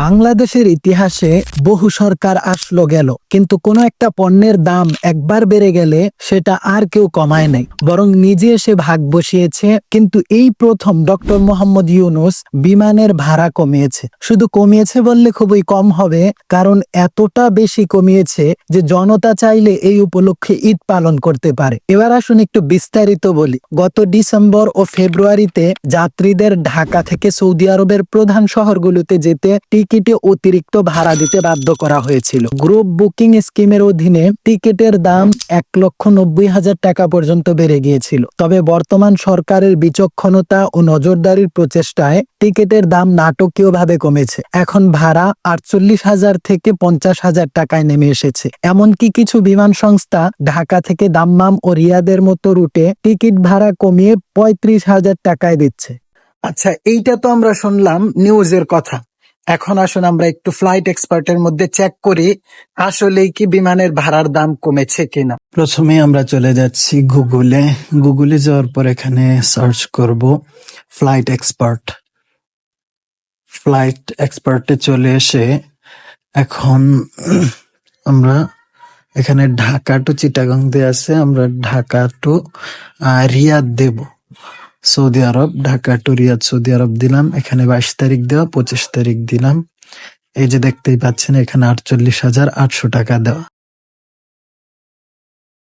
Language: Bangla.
বাংলাদেশের ইতিহাসে বহু সরকার আসলো গেল, কিন্তু কোনো একটা পণ্যের দাম একবার বেড়ে গেলে সেটা আর কেউ কমায় নাই। বরং নিজে এসে ভাগ বসিয়েছে, কিন্তু এই প্রথম ডক্টর মোহাম্মদ ইউনুস বিমানের ভাড়া কমিয়েছে। শুধু কমিয়েছে বললে খুবই কম হবে, কারণ এতটা বেশি কমিয়েছে যে জনতা চাইলে এই উপলক্ষে ঈদ পালন করতে পারে। এবার আসুন একটু বিস্তারিত বলি। গত ডিসেম্বর ও ফেব্রুয়ারিতে যাত্রীদের ঢাকা থেকে সৌদি আরবের প্রধান শহরগুলোতে যেতে টিকিটে অতিরিক্ত ভাড়া দিতে বাধ্য করা হয়েছিল। গ্রুপ বুকিং স্কিমের অধীনে টিকিটের দাম এক লক্ষ নব্বই হাজার টাকা পর্যন্ত বেড়ে গিয়েছিল। তবে বর্তমান সরকারের বিচক্ষণতা ও নজরদারির প্রচেষ্টায় টিকিটের দাম নাটকীয়ভাবে কমেছে। এখন ভাড়া আটচল্লিশ হাজার থেকে পঞ্চাশ হাজার টাকায় নেমে এসেছে। এমনকি কিছু বিমান সংস্থা ঢাকা থেকে দাম্মাম ও রিয়াদের মতো রুটে টিকিট ভাড়া কমিয়ে পঁয়ত্রিশ হাজার টাকায় দিচ্ছে। আচ্ছা এইটা তো আমরা শুনলাম নিউজের কথা। এখন আসুন আমরা একটু ফ্লাইট এক্সপার্টের মধ্যে চেক করি, আসলেই কি বিমানের ভাড়ার দাম কমেছে কিনা। প্রথমে আমরা চলে যাচ্ছি গুগলে। গুগলে যাওয়ার পর এখানে সার্চ করব ফ্লাইট এক্সপার্ট ফ্লাইট এক্সপার্টে চলে এসে এখন আমরা এখানে ঢাকা টু চিটাগং দিয়ে আছে, আমরা ঢাকা টু রিয়াদ দেব। সৌদি আরব, ঢাকা টু রিয়াদ সৌদি আরব দিলাম। এখানে বাইশ তারিখ দেওয়া, পঁচিশ তারিখ দিলাম। এই যে দেখতেই পাচ্ছেন, এখানে আটচল্লিশ হাজার আটশো টাকা দেওয়া।